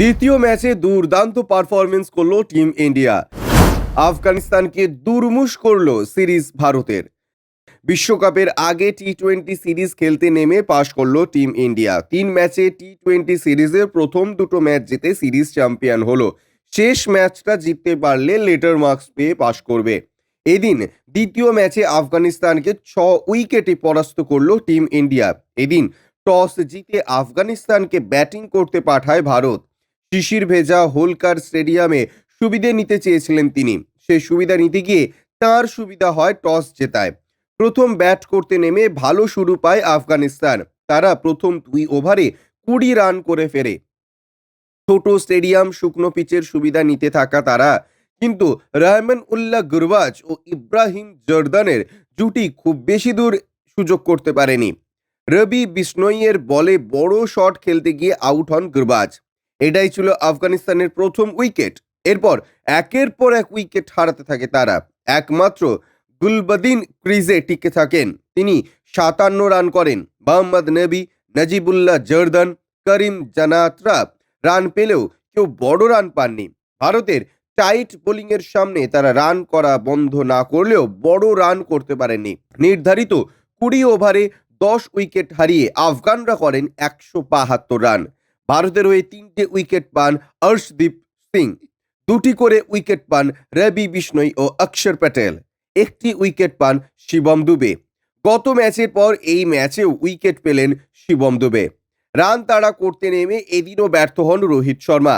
দ্বিতীয় ম্যাচে দুর্দান্ত পারফরমেন্স করল টিম ইন্ডিয়া। আফগানিস্তানকে দুর্মুশ করল সিরিজ ভারতের। বিশ্বকাপের আগে টি টোয়েন্টি সিরিজ খেলতে নেমে পাশ করল টিম ইন্ডিয়া। তিন ম্যাচে টি টোয়েন্টি সিরিজের প্রথম দুটো ম্যাচ জিতে সিরিজ চ্যাম্পিয়ন হলো। শেষ ম্যাচটা জিততে পারলে লেটার মার্কস পেয়ে পাশ করবে। এদিন দ্বিতীয় ম্যাচে আফগানিস্তানকে ছ উইকেটে পরাস্ত করল টিম ইন্ডিয়া। এদিন টস জিতে আফগানিস্তানকে ব্যাটিং করতে পাঠায় ভারত। শিশির ভেজা হোলকার স্টেডিয়ামে সুবিধে নিতে চেয়েছিলেন তিনি। সেই সুবিধা নিতে গিয়ে তার সুবিধা হয় টস জেতায়। প্রথম ব্যাট করতে নেমে ভালো শুরু পায় আফগানিস্তান। তারা প্রথম দুই ওভারে কুড়ি রান করে ফেরে। ছোট স্টেডিয়াম, শুকনো পিচের সুবিধা নিতে থাকা তারা। কিন্তু রহমান উল্লাহ গুরবাজ ও ইব্রাহিম জর্দানের জুটি খুব বেশি দূর সুযোগ করতে পারেনি। রবি বিষ্ণইয়ের বলে বড় শট খেলতে গিয়ে আউট হন গুরবাজ। এটাই ছিল আফগানিস্তানের প্রথম উইকেট। এরপর একের পর এক উইকেট হারাতে থাকে তারা। একমাত্র গুলবদিন ক্রিজে টিকে থাকেন। তিনি সাতান্ন রান করেন। মোহাম্মদ নবী, নজিবুল্লাহ জর্দান, করিম জানাতরা রান পেলেও কেউ বড় রান পাননি। ভারতের টাইট বোলিংয়ের সামনে তারা রান করা বন্ধ না করলেও বড় রান করতে পারেননি। নির্ধারিত কুড়ি ওভারে দশ উইকেট হারিয়ে আফগানরা করেন একশো বাহাত্তর রান। ভারতের হয়ে তিনটে উইকেট পান অর্শদীপ সিং। দুটি করে উইকেট পান রবি বিষ্ণই ও অক্ষর প্যাটেল। একটি উইকেট পান শিবম দুবে। গত ম্যাচের পর এই ম্যাচেও উইকেট পেলেন শিবম দুবে। রান তাড়া করতে নেমে এদিনও ব্যর্থ হন রোহিত শর্মা।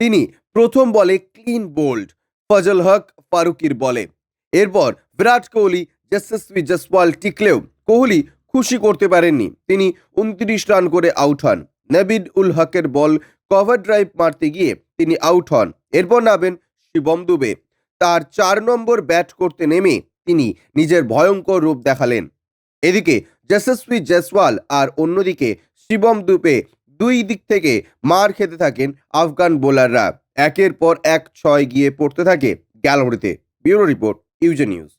তিনি প্রথম বলে ক্লিন বোল্ড, ফজল হক, ফারুকির বলে। এরপর বিরাট কোহলি, যশস্বী জসওয়াল টিকলেও কোহলি খুশি করতে পারেননি। তিনি উনত্রিশ রান করে আউট হন। নবিদ উল হকের বল কভার ড্রাইভ মারতে গিয়ে তিনি আউট হন। এরপর নামেন শিবম দুবে। তার চার নম্বর ব্যাট করতে নেমে তিনি নিজের ভয়ঙ্কর রূপ দেখালেন। এদিকে যশস্বী জয়সওয়াল আর অন্যদিকে শিবম দুপে দুই দিক থেকে মার খেতে থাকেন আফগান বোলাররা। একের পর এক ছয় গিয়ে পড়তে থাকে গ্যালারিতে ব্যুরো রিপোর্ট, ইউজে নিউজ।